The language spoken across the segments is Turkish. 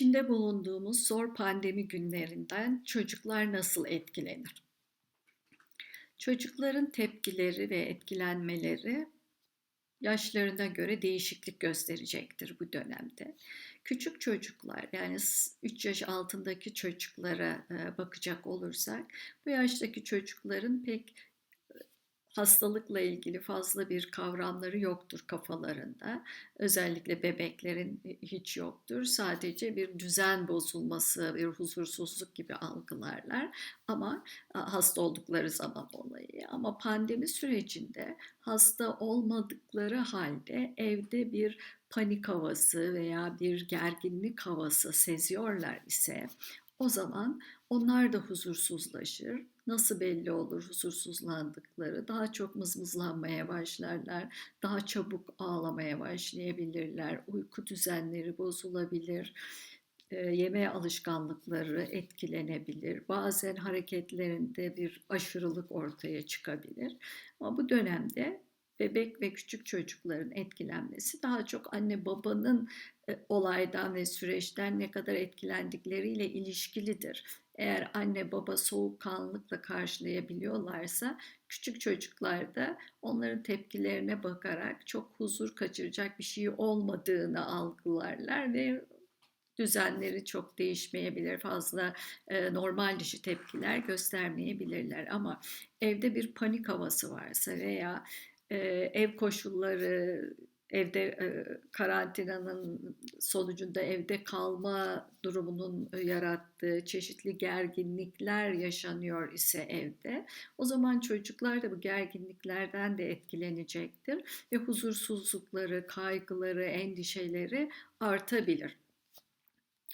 İçinde bulunduğumuz zor pandemi günlerinden çocuklar nasıl etkilenir? Çocukların tepkileri ve etkilenmeleri yaşlarına göre değişiklik gösterecektir bu dönemde. Küçük çocuklar yani 3 yaş altındaki çocuklara e, bakacak olursak bu yaştaki çocukların pek hastalıkla ilgili fazla bir kavramları yoktur kafalarında. Özellikle bebeklerin hiç yoktur. Sadece bir düzen bozulması, bir huzursuzluk gibi algılarlar. Ama hasta oldukları zaman olayı. Ama pandemi sürecinde hasta olmadıkları halde evde bir panik havası veya bir gerginlik havası seziyorlar ise o zaman onlar da huzursuzlaşır. Nasıl belli olur huzursuzlandıkları? Daha çok mızmızlanmaya başlarlar. Daha çabuk ağlamaya başlayabilirler. Uyku düzenleri bozulabilir. E, yeme alışkanlıkları etkilenebilir. Bazen hareketlerinde bir aşırılık ortaya çıkabilir. Ama bu dönemde bebek ve küçük çocukların etkilenmesi daha çok anne babanın e, olaydan ve süreçten ne kadar etkilendikleriyle ilişkilidir. Eğer anne baba soğukkanlılıkla karşılayabiliyorlarsa küçük çocuklar da onların tepkilerine bakarak çok huzur kaçıracak bir şey olmadığını algılarlar ve düzenleri çok değişmeyebilir, fazla e, normal dışı tepkiler göstermeyebilirler. Ama evde bir panik havası varsa veya ev koşulları evde karantinanın sonucunda evde kalma durumunun yarattığı çeşitli gerginlikler yaşanıyor ise evde o zaman çocuklar da bu gerginliklerden de etkilenecektir ve huzursuzlukları, kaygıları, endişeleri artabilir.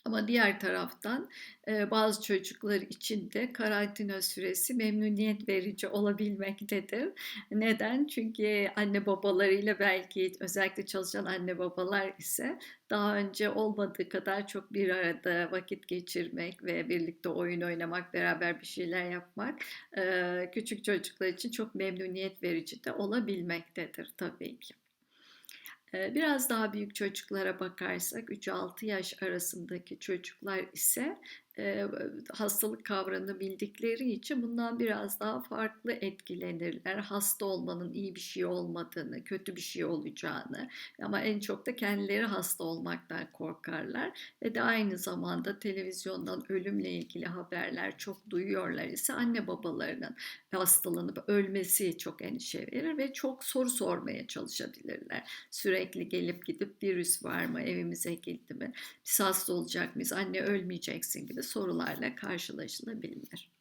Ama diğer taraftan bazı çocuklar için de karantina süresi memnuniyet verici olabilmektedir. Neden? Çünkü anne babalarıyla belki özellikle çalışan anne babalar ise daha önce olmadığı kadar çok bir arada vakit geçirmek ve birlikte oyun oynamak, beraber bir şeyler yapmak küçük çocuklar için çok memnuniyet verici de olabilmektedir tabii ki. Biraz daha büyük çocuklara bakarsak 3-6 yaş arasındaki çocuklar ise e, hastalık kavramını bildikleri için bundan biraz daha farklı etkilenirler. Hasta olmanın iyi bir şey olmadığını, kötü bir şey olacağını ama en çok da kendileri hasta olmaktan korkarlar ve de aynı zamanda televizyondan ölümle ilgili haberler çok duyuyorlar ise anne babalarının hastalanıp ölmesi çok endişe verir ve çok soru sormaya çalışabilirler. Sürekli gelip gidip virüs var mı, evimize girdi mi, biz hasta olacak mıyız, anne ölmeyeceksin gibi sorularla karşılaşılabilir.